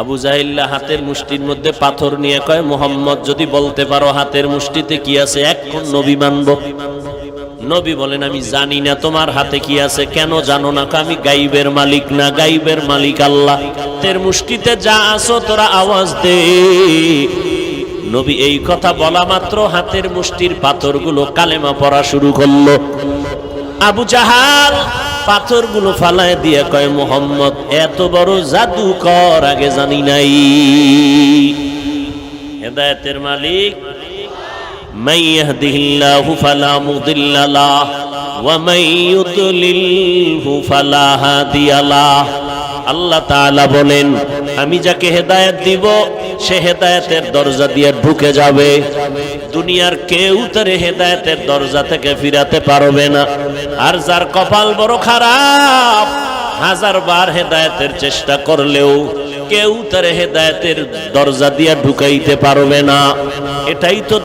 আবু জাহিল্লা হাতের মুষ্টির মধ্যে পাথর নিয়ে কয়, মোহাম্মদ, যদি বলতে পারো হাতের মুষ্টিতে কি আছে, এক নবী মানব? নবী বলেন, আমি জানি না, তোমার হাতে কি আছে, কেন জানো না? আমি গাইবের মালিক না, গাইবের মালিক আল্লাহ। তের মুষ্টিতে যা আছো, তোরা আওয়াজ দে। নবী এই কথা বলা মাত্র হাতের মুষ্টির পাথরগুলো কালেমা পড়া শুরু করল। আবু জাহাল পাথরগুলো ফালায় দিয়ে কয় মোহাম্মদ এত বড় জাদু কর আগে জানি নাই হেদায়েতের মালিক من يهده الله فلا مضل له ومن يضلله فلا هادي له আল্লাহ তাআলা বলেন আমি যাকে হেদায়ত দিব, সে হেদায়তের দরজা দিয়ে ঢুকে যাবে। দুনিয়ার কেউ তার হেদায়তের দরজা থেকে ফিরাতে পারবে না। আর যার কপাল বড় খারাপ, হাজার বার হেদায়তের চেষ্টা করলেও কেউ তার হেদায়তের দরজা দিয়ে ঢুকাইতে পারবে না। এটাই তো